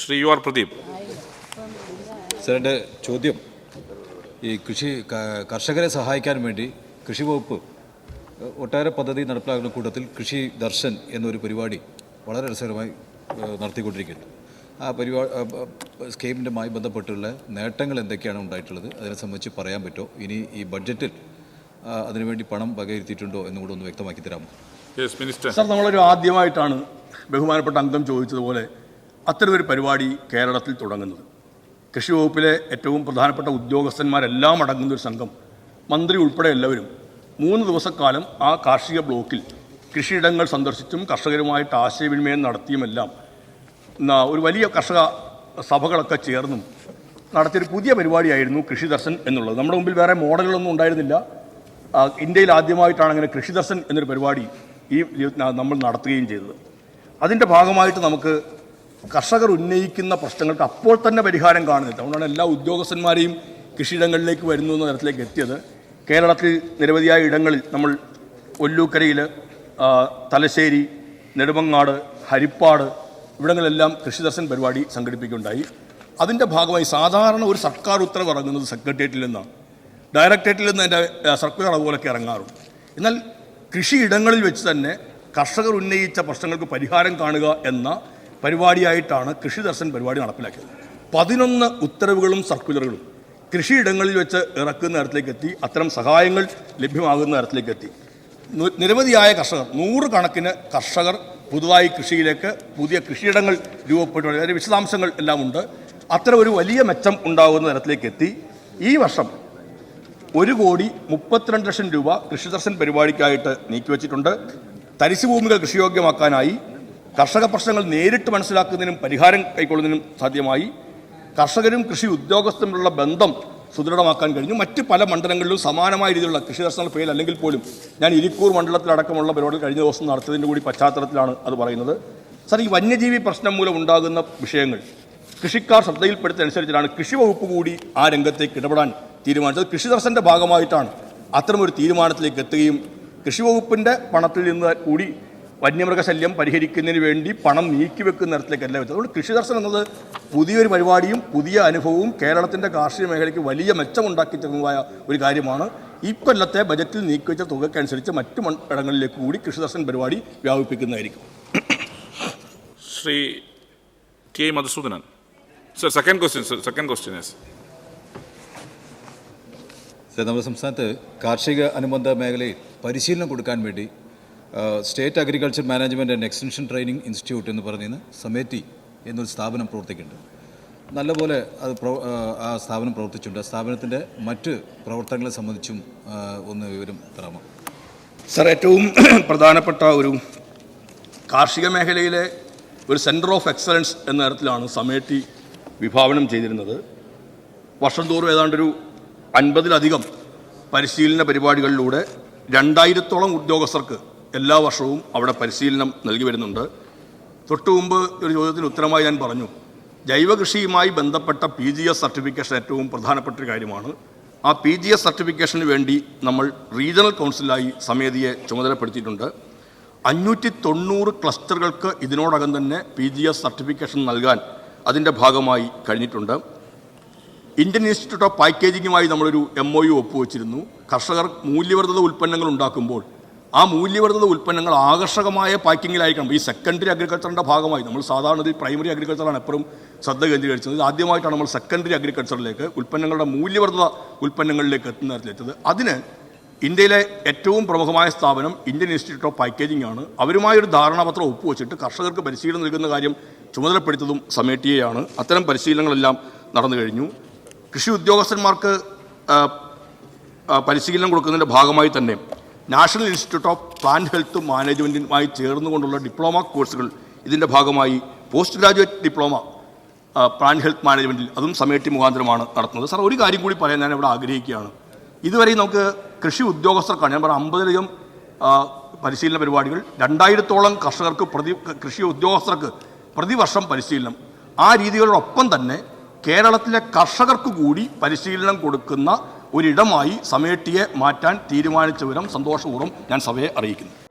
Shri U R Pradeep. Sir എന്റെ ചോദ്യം. ഈ കൃഷി കർഷകരെ സഹായിക്കാൻ വേണ്ടി കൃഷി വകുപ്പ് ഒട്ടേറെ പദ്ധതി നടപ്പിലാക്കുന്ന കൂട്ടത്തിൽ കൃഷി ദർശൻ എന്നൊരു പരിപാടി വളരെ രസകരമായി നടത്തിക്കൊണ്ടിരിക്കുന്നു. ആ പരിപാടി സ്കീമിന്റെമായി ബന്ധപ്പെട്ടുള്ള നേട്ടങ്ങൾ എന്തൊക്കെയാണ് ഉണ്ടായിട്ടുള്ളത്? അതിനെ സംബന്ധിച്ച് പറയാൻ പറ്റുമോ? ഇനി ഈ ബഡ്ജറ്റിൽ അതിനുവേണ്ടി പണം വകയിരുത്തിയിട്ടുണ്ടോ എന്നും കൂടെ ഒന്ന് വ്യക്തമാക്കി തരാമോ? യെസ് മിനിസ്റ്റർ സർ നമ്മളൊരു ആദ്യമായിട്ടാണ് ബഹുമാനപ്പെട്ട അംഗം ചോദിച്ചതുപോലെ അത്തരമൊരു പരിപാടി കേരളത്തിൽ തുടങ്ങുന്നത്. കൃഷി വകുപ്പിലെ ഏറ്റവും പ്രധാനപ്പെട്ട ഉദ്യോഗസ്ഥന്മാരെല്ലാം അടങ്ങുന്ന ഒരു സംഘം. മന്ത്രി ഉൾപ്പെടെ എല്ലാവരും മൂന്ന് ദിവസക്കാലം ആ കാർഷിക ബ്ലോക്കിൽ കൃഷിയിടങ്ങൾ സന്ദർശിച്ചും കർഷകരുമായിട്ട് ആശയവിനിമയം നടത്തിയുമെല്ലാം ഒരു വലിയ കർഷക സഭകളൊക്കെ ചേർന്നും നടത്തിയൊരു പുതിയ പരിപാടിയായിരുന്നു കൃഷി ദർശൻ എന്നുള്ളത്. നമ്മുടെ മുമ്പിൽ വേറെ മോഡലുകളൊന്നും ഉണ്ടായിരുന്നില്ല. ഇന്ത്യയിൽ ആദ്യമായിട്ടാണ് അങ്ങനെ കൃഷി ദർശൻ എന്നൊരു പരിപാടി ഈ നമ്മൾ നടത്തുകയും ചെയ്തത്. അതിന്റെ ഭാഗമായിട്ട് നമുക്ക് കർഷകർ ഉന്നയിക്കുന്ന പ്രശ്നങ്ങൾക്ക് അപ്പോൾ തന്നെ പരിഹാരം കാണുന്നില്ല. അതുകൊണ്ടാണ് എല്ലാ ഉദ്യോഗസ്ഥന്മാരെയും കൃഷിയിടങ്ങളിലേക്ക് വരുന്നു എന്ന തരത്തിലേക്ക് എത്തിയത്. കേരളത്തിൽ നിരവധിയായ ഇടങ്ങളിൽ നമ്മൾ ഒല്ലൂക്കരയിൽ തലശ്ശേരി നെടുമങ്ങാട് ഹരിപ്പാട് ഇവിടങ്ങളിലെല്ലാം കൃഷി ദർശൻ പരിപാടി സംഘടിപ്പിക്കുകയുണ്ടായി. അതിന്റെ ഭാഗമായി സാധാരണ ഒരു സർക്കാർ ഉത്തരവ് ഇറങ്ങുന്നത് സെക്രട്ടേറിയറ്റിൽ നിന്നാണ്. ഡയറക്ടറേറ്റിൽ നിന്ന് അതിന്റെ സർക്കുലർ അതുപോലൊക്കെ ഇറങ്ങാറുണ്ട്. എന്നാൽ കൃഷിയിടങ്ങളിൽ വെച്ച് തന്നെ കർഷകർ ഉന്നയിച്ച പ്രശ്നങ്ങൾക്ക് പരിഹാരം കാണുക എന്ന പരിപാടിയായിട്ടാണ് കൃഷി ദർശൻ പരിപാടി നടപ്പിലാക്കിയത്. പതിനൊന്ന് ഉത്തരവുകളും സർക്കുലറുകളും കൃഷിയിടങ്ങളിൽ വെച്ച് ഇറക്കുന്ന തരത്തിലേക്ക് എത്തി അത്തരം സഹായങ്ങൾ ലഭ്യമാകുന്ന തരത്തിലേക്ക് എത്തി. നിരവധിയായ കർഷകർ നൂറുകണക്കിന് കർഷകർ പുതുതായി കൃഷിയിലേക്ക് പുതിയ കൃഷിയിടങ്ങൾ രൂപപ്പെട്ടു. അതിന്റെ വിശദാംശങ്ങൾ എല്ലാം ഉണ്ട്. അത്തരം ഒരു വലിയ മെച്ചം ഉണ്ടാകുന്ന തരത്തിലേക്ക് എത്തി. ഈ വർഷം ഒരു കോടി മുപ്പത്തിരണ്ട് ലക്ഷം രൂപ കൃഷിദർശൻ പരിപാടിക്കായിട്ട് നീക്കിവെച്ചിട്ടുണ്ട്. തരിശുഭൂമികൾ കൃഷിയോഗ്യമാക്കാനായി കർഷക പ്രശ്നങ്ങൾ നേരിട്ട് മനസ്സിലാക്കുന്നതിനും പരിഹാരം കൈക്കൊള്ളുന്നതിനും സാധ്യമായി കർഷകരും കൃഷി ഉദ്യോഗസ്ഥരുമുള്ള ബന്ധം സുദൃഢമാക്കാൻ കഴിഞ്ഞു. മറ്റ് പല മണ്ഡലങ്ങളിലും സമാനമായ രീതിയിലുള്ള കൃഷി ദർശന പേരിൽ അല്ലെങ്കിൽ പോലും ഞാൻ ഇരിക്കൂർ മണ്ഡലത്തിലടക്കമുള്ള പരിപാടി കഴിഞ്ഞ ദിവസം നടത്തിയതിന്റെ കൂടി പശ്ചാത്തലത്തിലാണ് അത് പറയുന്നത്. സർ ഈ വന്യജീവി പ്രശ്നം മൂലം ഉണ്ടാകുന്ന വിഷയങ്ങൾ കൃഷിക്കാർ ശ്രദ്ധയിൽപ്പെടുത്തനുസരിച്ചിട്ടാണ് കൃഷി വകുപ്പ് കൂടി ആ രംഗത്തേക്ക് ഇടപെടാൻ തീരുമാനിച്ചത്. കൃഷി ദർശന്റെ ഭാഗമായിട്ടാണ് അത്തരമൊരു തീരുമാനത്തിലേക്ക് എത്തുകയും കൃഷി വകുപ്പിന്റെ പണത്തിൽ നിന്ന് കൂടി വന്യമൃഗശല്യം പരിഹരിക്കുന്നതിന് വേണ്ടി പണം നീക്കി നീക്കിവെക്കുന്ന തരത്തിലേക്കല്ല വെച്ചത്. അതുകൊണ്ട് കൃഷി ദർശനം എന്നത് പുതിയൊരു പരിപാടിയും പുതിയ അനുഭവവും കേരളത്തിന്റെ കാർഷിക മേഖലയ്ക്ക് വലിയ മെച്ചമുണ്ടാക്കി തരുന്നതായ ഒരു കാര്യമാണ്. ഈ കൊല്ലത്തെ ബജറ്റിൽ നീക്കിവെച്ച തുകയ്ക്കനുസരിച്ച് മറ്റു ഇടങ്ങളിലേക്ക് കൂടി കൃഷി ദർശന പരിപാടി വ്യാപിപ്പിക്കുന്നതായിരിക്കും. Shri K I Madhusoodanan. Sir second question sir second question yes sir നമ്മുടെ സംസ്ഥാനത്ത് കാർഷിക അനുബന്ധ മേഖലയിൽ പരിശീലനം കൊടുക്കാൻ വേണ്ടി state agriculture management and extension training institute എന്ന് പറയുന്ന സമേറ്റി എന്നൊരു സ്ഥാപനം പ്രവർത്തിക്കുന്നുണ്ട്. നല്ലപോലെ അത് ആ സ്ഥാപനം പ്രവർത്തിച്ചിട്ടുണ്ട്. ആ സ്ഥാപനത്തിന്റെ മറ്റ് പ്രവർത്തനങ്ങളെ സംബന്ധിച്ചും ഒന്ന് വിവരം തരാമോ? സർ ഏറ്റവും പ്രധാനപ്പെട്ട ഒരു കാർഷിക മേഖലയിലെ ഒരു സെന്റർ ഓഫ് എക്സലൻസ് എന്ന തരത്തിലാണ് സമേറ്റി വിഭാവനം ചെയ്തിരുന്നത്. വർഷം തോറും ഏതാണ്ടൊരു അൻപതിലധികം പരിശീലന പരിപാടികളിലൂടെ രണ്ടായിരത്തോളം ഉദ്യോഗസ്ഥർക്ക് എല്ലാ വർഷവും അവിടെ പരിശീലനം നൽകി വരുന്നുണ്ട്. തൊട്ടു മുമ്പ് ഒരു ചോദ്യത്തിന് ഉത്തരമായി ഞാൻ പറഞ്ഞു. ജൈവകൃഷിയുമായി ബന്ധപ്പെട്ട പി ജി എസ് സർട്ടിഫിക്കേഷൻ ഏറ്റവും പ്രധാനപ്പെട്ട ഒരു കാര്യമാണ്. ആ പി ജി എസ് സർട്ടിഫിക്കേഷന് വേണ്ടി നമ്മൾ റീജിയണൽ കൗൺസിലായി സമിതിയെ ചുമതലപ്പെടുത്തിയിട്ടുണ്ട്. അഞ്ഞൂറ്റി തൊണ്ണൂറ് ക്ലസ്റ്ററുകൾക്ക് ഇതിനോടകം തന്നെ പി ജി എസ് സർട്ടിഫിക്കേഷൻ നൽകാൻ അതിന്റെ ഭാഗമായി കഴിഞ്ഞിട്ടുണ്ട്. ഇന്ത്യൻ ഇൻസ്റ്റിറ്റ്യൂട്ട് ഓഫ് പാക്കേജിങ്ങുമായി നമ്മളൊരു എം ഒ യു ഒപ്പുവെച്ചിരുന്നു. കർഷകർ മൂല്യവർദ്ധിത ഉൽപ്പന്നങ്ങൾ ഉണ്ടാക്കുമ്പോൾ ആ മൂല്യവർദ്ധിത ഉൽപ്പന്നങ്ങൾ ആകർഷകമായ പാക്കിങ്ങിലായിരിക്കണം. ഈ സെക്കൻഡറി അഗ്രികൾച്ചറിന്റെ ഭാഗമായി നമ്മൾ സാധാരണ ഇതിൽ പ്രൈമറി അഗ്രികൾച്ചറാണ് എപ്പോഴും ശ്രദ്ധ കേന്ദ്രീകരിച്ചത്. ഇത് ആദ്യമായിട്ടാണ് നമ്മൾ സെക്കൻഡറി അഗ്രികൾച്ചറിലേക്ക് ഉൽപ്പന്നങ്ങളുടെ മൂല്യവർദ്ധിത ഉൽപ്പന്നങ്ങളിലേക്ക് എത്തുന്ന തരത്തിലെത്തത് അതിന് ഇന്ത്യയിലെ ഏറ്റവും പ്രമുഖമായ സ്ഥാപനം ഇന്ത്യൻ ഇൻസ്റ്റിറ്റ്യൂട്ട് ഓഫ് പാക്കേജിംഗ് ആണ്. അവരുമായൊരു ധാരണാപത്രം ഒപ്പുവെച്ചിട്ട് കർഷകർക്ക് പരിശീലനം നൽകുന്ന കാര്യം ചുമതലപ്പെടുത്തതും സമേറ്റിയെയാണ് അത്തരം പരിശീലനങ്ങളെല്ലാം നടന്നു കഴിഞ്ഞു. കൃഷി ഉദ്യോഗസ്ഥന്മാർക്ക് പരിശീലനം കൊടുക്കുന്നതിന്റെ ഭാഗമായി തന്നെ national institute of plant health മാനേജ്മെന്റുമായി ചേർന്നുകൊണ്ടുള്ള ഡിപ്ലോമ കോഴ്സുകൾ ഇതിന്റെ ഭാഗമായി post graduate diploma plant health മാനേജ്മെന്റിൽ അതും സമയത്തി മുഖാന്തരമാണ് നടത്തുന്നത്. സാർ ഒരു കാര്യം കൂടി പറയാൻ ഞാൻ ഇവിടെ ആഗ്രഹിക്കുകയാണ്. ഇതുവരെ നമുക്ക് കൃഷി ഉദ്യോഗസ്ഥർക്കാണ് ഞാൻ പറഞ്ഞ അമ്പതിലധികം പരിശീലന പരിപാടികൾ രണ്ടായിരത്തോളം കർഷകർക്ക് പ്രതി കൃഷി ഉദ്യോഗസ്ഥർക്ക് പ്രതിവർഷം പരിശീലനം. ആ രീതികളോടൊപ്പം തന്നെ കേരളത്തിലെ കർഷകർക്ക് കൂടി പരിശീലനം കൊടുക്കുന്ന ഒരിടമായി സമേട്ടിയെ മാറ്റാൻ തീരുമാനിച്ച വിവരം സന്തോഷപൂർവം ഞാൻ സഭയെ അറിയിക്കുന്നു.